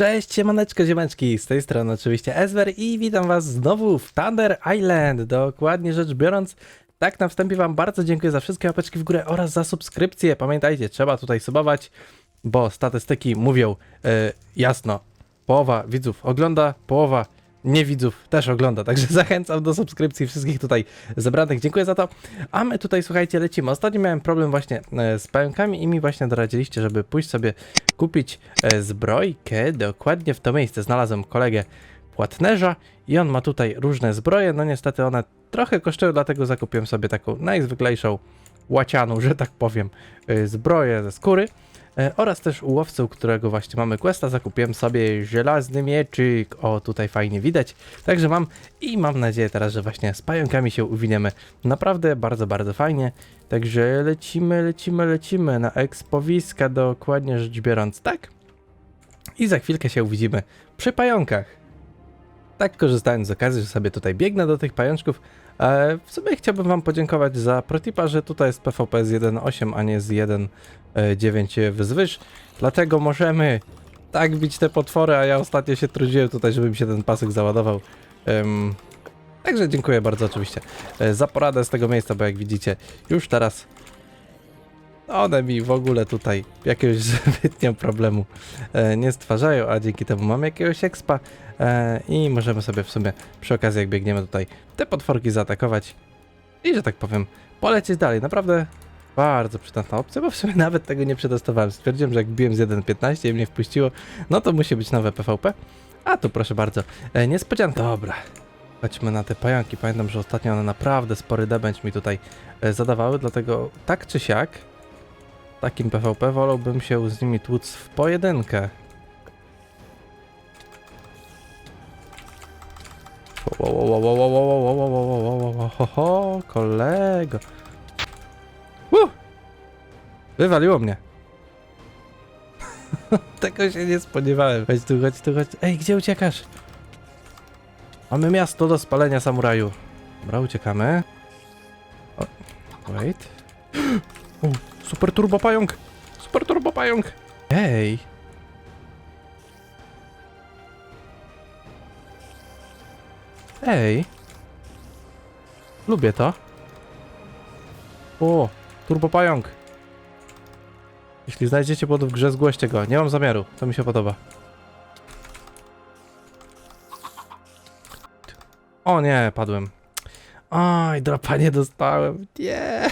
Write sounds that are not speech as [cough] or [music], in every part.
Cześć, siemaneczko, ziemeczki, z tej strony oczywiście Ezwer i witam was znowu w Thunder Island. Dokładnie rzecz biorąc, tak na wstępie wam bardzo dziękuję za wszystkie łapeczki w górę oraz za subskrypcję. Pamiętajcie, trzeba tutaj subować, bo statystyki mówią e, jasno, połowa widzów ogląda, połowa nie widzów też ogląda, także [laughs] zachęcam do subskrypcji wszystkich tutaj zebranych. Dziękuję za to. A my tutaj, słuchajcie, lecimy. Ostatnio miałem problem właśnie e, z pająkami i mi właśnie doradziliście, żeby pójść sobie kupić e, zbrojkę. Dokładnie w to miejsce znalazłem kolegę płatnerza i on ma tutaj różne zbroje. No niestety one trochę kosztują, dlatego zakupiłem sobie taką najzwyklejszą łacianą, że tak powiem, e, zbroję ze skóry. E, Oraz też u którego właśnie mamy questa, zakupiłem sobie żelazny mieczyk. O, tutaj fajnie widać. Także mam i mam nadzieję teraz, że właśnie z pająkami się uwiniemy. Naprawdę bardzo, bardzo fajnie. Także lecimy, lecimy, lecimy na ekspowiska, dokładnie rzecz biorąc, tak? I za chwilkę się uwidzimy przy pająkach. Tak korzystając z okazji, że sobie tutaj biegnę do tych pajączków, e, w sumie chciałbym wam podziękować za protipa, że tutaj jest PvP z 1.8, a nie z 1.9 wzwyż. Dlatego możemy tak bić te potwory, a ja ostatnio się trudziłem tutaj, żeby mi się ten pasek załadował. Em, także dziękuję bardzo oczywiście e, za poradę z tego miejsca, bo jak widzicie, już teraz one mi w ogóle tutaj jakiegoś [laughs] zbytnio problemu e, nie stwarzają, a dzięki temu mam jakiegoś expa e, i możemy sobie w sumie przy okazji jak biegniemy tutaj te potworki zaatakować i że tak powiem polecieć dalej. Naprawdę bardzo przydatna opcja, bo w sumie [laughs] nawet tego nie przetestowałem. Stwierdziłem, że jak biłem z 1.15 i mnie wpuściło, no to musi być nowe PvP. A tu proszę bardzo, e, niespodzianka. Dobra, chodźmy na te pająki. Pamiętam, że ostatnio one naprawdę spory damage mi tutaj zadawały, dlatego tak czy siak Takim PvP wolałbym się z nimi tłuc w pojedynkę. Ho, kolego. Uh! Wywaliło mnie. Tego się nie spodziewałem. Chodź tu, chodź tu, chodź. Ej, gdzie uciekasz? Mamy miasto do spalenia samuraju. Dobra, uciekamy. O, wait. Super turbo pająk! Super turbo pająk! Ej! Ej! Lubię to. O, turbo pająk! Jeśli znajdziecie pod w grze, zgłoście go. Nie mam zamiaru, to mi się podoba. O nie, padłem. Oj, dropa nie dostałem. Nie!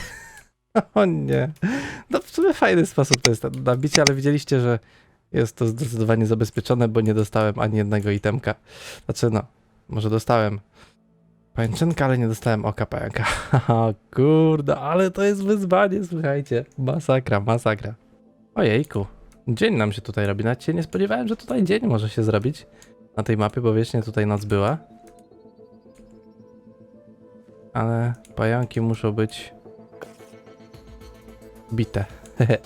[laughs] O nie. No fajny sposób to jest na bicie, ale widzieliście, że jest to zdecydowanie zabezpieczone, bo nie dostałem ani jednego itemka. Znaczy no, może dostałem pajęczynkę, ale nie dostałem oka pająka. [laughs] Kurde, ale to jest wyzwanie, słuchajcie. Masakra, masakra. Ojejku, dzień nam się tutaj robi. Nawet się nie spodziewałem, że tutaj dzień może się zrobić na tej mapie, bo wiecznie tutaj noc była. Ale pająki muszą być bite. Ale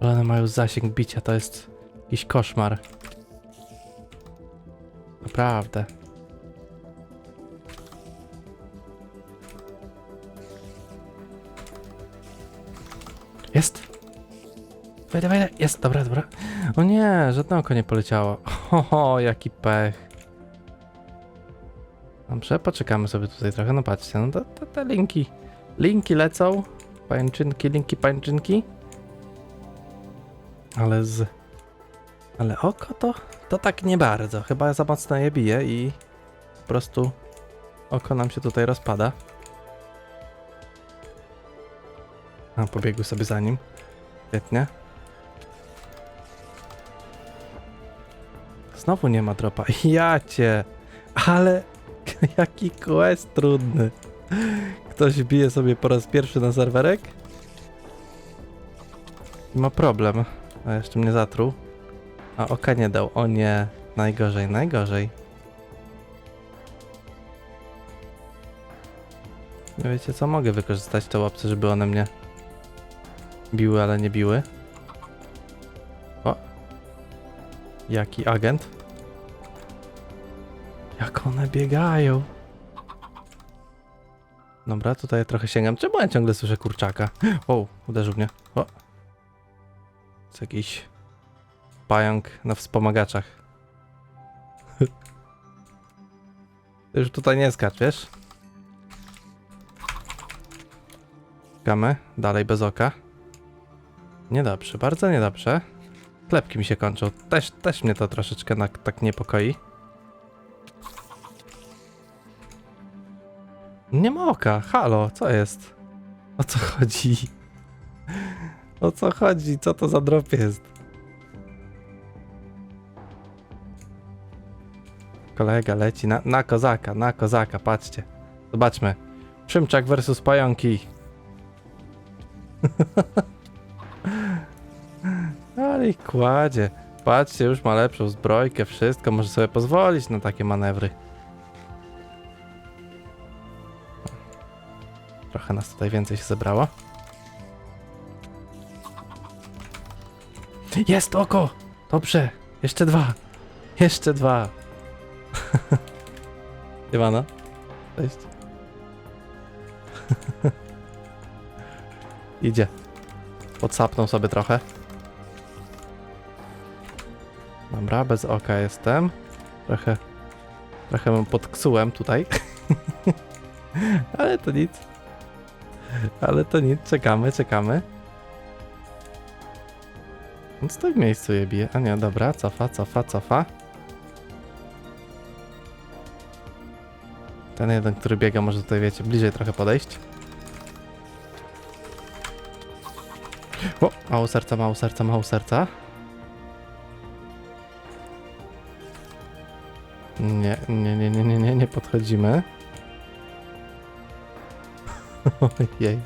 [laughs] one mają zasięg bicia, to jest jakiś koszmar. Naprawdę. Jest! Wejdę, wejdę, jest, dobra, dobra. O nie, żadne oko nie poleciało. [laughs] Oho, jaki pech. Dobrze, poczekamy sobie tutaj trochę, no patrzcie, no te linki Linki lecą. Pańczynki, linki, pańczynki. Ale z... Ale oko to... To tak nie bardzo. Chyba za mocno je bije i... Po prostu... Oko nam się tutaj rozpada. A, pobiegł sobie za nim. Świetnie. Znowu nie ma dropa. [laughs] Ja cię! Ale... [laughs] Jaki quest trudny. Ktoś bije sobie po raz pierwszy na serwerek. Ma problem. A jeszcze mnie zatruł. A oka nie dał. O nie. Najgorzej, najgorzej. Nie wiecie co? Mogę wykorzystać te łapce, żeby one mnie biły, ale nie biły. O. Jaki agent? Jak one biegają. Dobra, tutaj trochę sięgam. Czemu ja ciągle słyszę kurczaka? O, uderzył mnie. O. To jakiś pająk na wspomagaczach. Już tutaj nie skacz, wiesz? Czekamy, dalej bez oka. Niedobrze, bardzo niedobrze. Klepki mi się kończą. Też, też mnie to troszeczkę na, tak niepokoi. Nie ma oka, halo, co jest? O co chodzi? O co chodzi? Co to za drop jest? Kolega leci na, na kozaka, na kozaka, patrzcie. Zobaczmy. Szymczak versus pająki. [laughs] Ale kładzie. Patrzcie, już ma lepszą zbrojkę, wszystko. Może sobie pozwolić na takie manewry. Trochę nas tutaj więcej się zebrało. Jest oko! Dobrze, jeszcze dwa. Jeszcze dwa. [laughs] Iwana. Cześć. [laughs] Idzie. Podsapnął sobie trochę. Dobra, bez oka jestem. Trochę. Trochę mu podksułem tutaj. [laughs] Ale to nic. Ale to nic, czekamy, czekamy. On stoi w miejscu je bije. A nie, dobra, cofa, cofa, cofa. Ten jeden, który biega, może tutaj, wiecie, bliżej trochę podejść. O, mało serca, mało serca, mało serca. Nie, nie, nie, nie, nie, nie, nie podchodzimy. Ojej.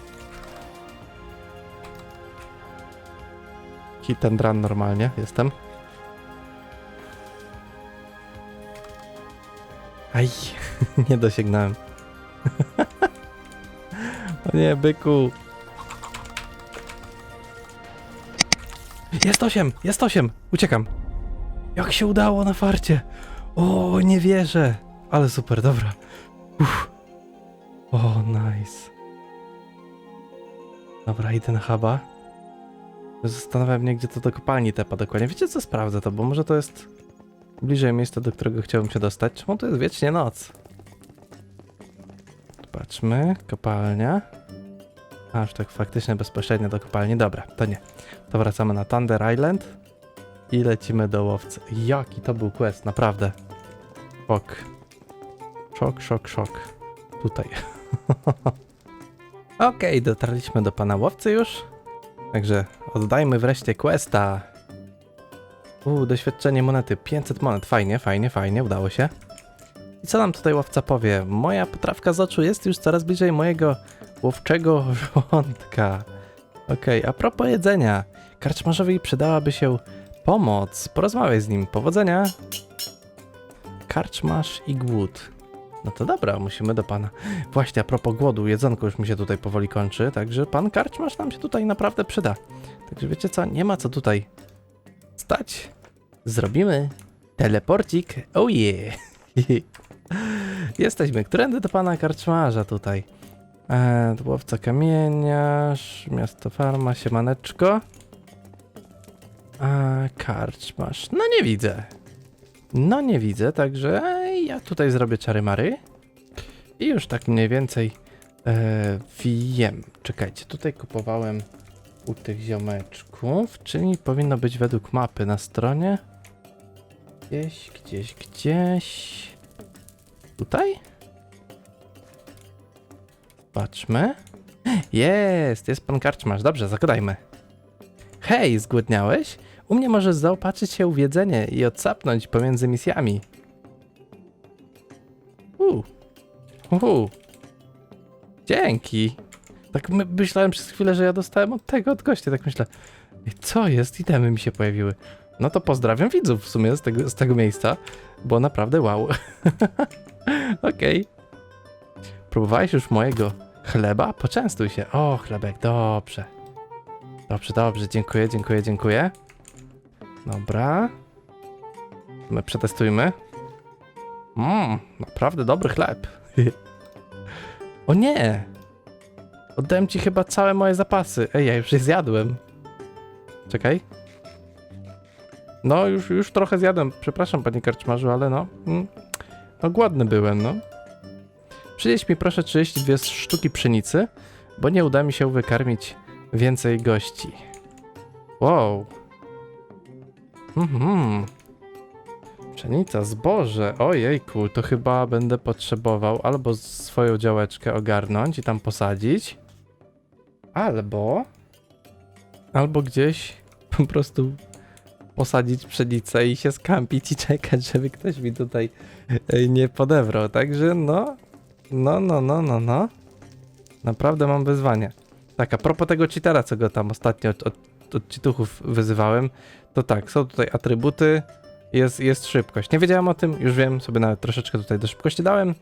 Hit and run normalnie, jestem. Aj, [laughs] nie dosięgnąłem. [laughs] o nie, byku. Jest osiem, jest osiem, uciekam. Jak się udało na farcie. O, nie wierzę. Ale super, dobra. Uff. O, nice. Dobra, idę na huba. Zastanawiam mnie, gdzie to do kopalni tepa dokładnie. Wiecie co, sprawdzę to, bo może to jest bliżej miejsca, do którego chciałbym się dostać. Czemu to jest wiecznie noc? Patrzmy, kopalnia. A, już tak faktycznie bezpośrednio do kopalni. Dobra, to nie. To wracamy na Thunder Island i lecimy do łowcy. Jaki to był quest, naprawdę. Szok. Szok, szok, szok. Tutaj. [laughs] Okej, dotarliśmy do pana łowcy już. Także oddajmy wreszcie questa. Uuu, doświadczenie monety. 500 monet. Fajnie, fajnie, fajnie. Udało się. I co nam tutaj łowca powie? Moja potrawka z oczu jest już coraz bliżej mojego łowczego żołądka. Okej, a propos jedzenia. Karczmarzowi przydałaby się pomoc. Porozmawiaj z nim. Powodzenia. Karczmarz i głód. No to dobra, musimy do pana. Właśnie, a propos głodu, jedzonko już mi się tutaj powoli kończy, także pan karczmarz nam się tutaj naprawdę przyda. Także wiecie co, nie ma co tutaj stać. Zrobimy teleporcik. Oh yeah. [laughs] Jesteśmy. Którędy do pana karczmarza tutaj? E, łowca kamieniarz, miasto farma, siemaneczko. E, karczmarz. No nie widzę. No nie widzę, także e, ja tutaj zrobię czary mary. I już tak mniej więcej e, wiem. Czekajcie, tutaj kupowałem u tych ziomeczków, czyli powinno być według mapy na stronie. Gdzieś, gdzieś, gdzieś. Tutaj? Patrzmy. Jest, jest pan karczmarz. Dobrze, zagadajmy. Hej, zgłodniałeś? U mnie możesz zaopatrzyć się w jedzenie i odsapnąć pomiędzy misjami. Uhu. Dzięki. Tak my, myślałem przez chwilę, że ja dostałem od tego, od gościa, tak myślę. Co jest? Itemy mi się pojawiły. No to pozdrawiam widzów w sumie z tego, z tego miejsca, bo naprawdę wow. [laughs] Okej. Próbowałeś już mojego chleba? Poczęstuj się. O, chlebek, dobrze. Dobrze, dobrze, dziękuję, dziękuję, dziękuję. Dobra. My przetestujmy. Mmm, naprawdę dobry chleb. [laughs] o nie! Oddałem ci chyba całe moje zapasy. Ej, ja już je zjadłem. Czekaj. No, już, już trochę zjadłem. Przepraszam, panie karczmarzu, ale no. Mm, no, głodny byłem, no. Przynieś mi proszę 32 sztuki pszenicy, bo nie uda mi się wykarmić więcej gości. Wow. Mhm. Pszenica, zboże, ojejku, to chyba będę potrzebował albo swoją działeczkę ogarnąć i tam posadzić, albo, albo gdzieś [laughs] po prostu posadzić pszenicę i się skampić i czekać, żeby ktoś mi tutaj e, nie podebrał. Także no, no, no, no, no, no. Naprawdę mam wyzwanie. Tak, a propos tego cheatera, co go tam ostatnio od, od, od wyzywałem, to tak, są tutaj atrybuty, jest, jest szybkość. Nie wiedziałem o tym, już wiem, sobie nawet troszeczkę tutaj do szybkości dałem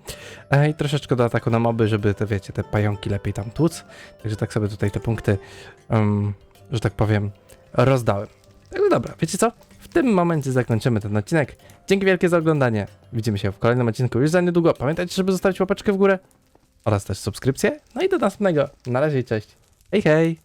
e, i troszeczkę do ataku na moby, żeby te, wiecie, te pająki lepiej tam tłuc. Także tak sobie tutaj te punkty, em, że tak powiem, rozdałem. Także dobra, wiecie co? W tym momencie zakończymy ten odcinek. Dzięki wielkie za oglądanie. Widzimy się w kolejnym odcinku już za niedługo. Pamiętajcie, żeby zostawić łapeczkę w górę oraz też subskrypcję. No i do następnego. Na razie cześć. Hej, hej!